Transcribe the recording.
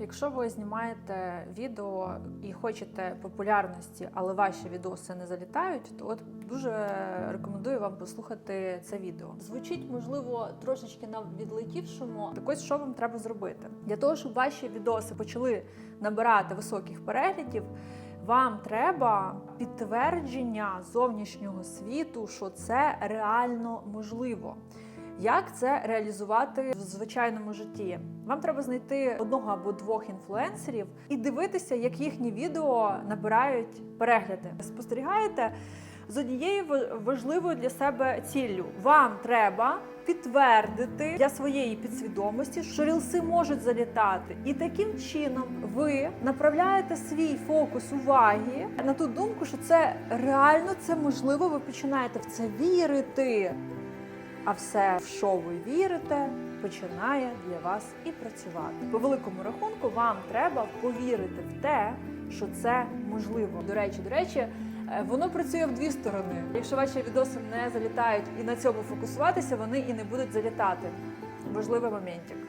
Якщо ви знімаєте відео і хочете популярності, але ваші відоси не залітають, то от дуже рекомендую вам послухати це відео. Звучить, можливо, трошечки на відлетівшому. Так ось що вам треба зробити? Для того, щоб ваші відоси почали набирати високих переглядів, вам треба підтвердження зовнішнього світу, що це реально можливо. Як це реалізувати в звичайному житті? Вам треба знайти одного або двох інфлюенсерів і дивитися, як їхні відео набирають перегляди. Спостерігаєте з однією важливою для себе ціллю. Вам треба підтвердити для своєї підсвідомості, що рілси можуть залітати, і таким чином ви направляєте свій фокус уваги на ту думку, що це реально це можливо. Ви починаєте в це вірити. А все, в що ви вірите, починає для вас і працювати. По великому рахунку, вам треба повірити в те, що це можливо. До речі, до речі, е, воно працює в дві сторони. Якщо ваші відоси не залітають і на цьому фокусуватися, вони і не будуть залітати. Важливий моментик.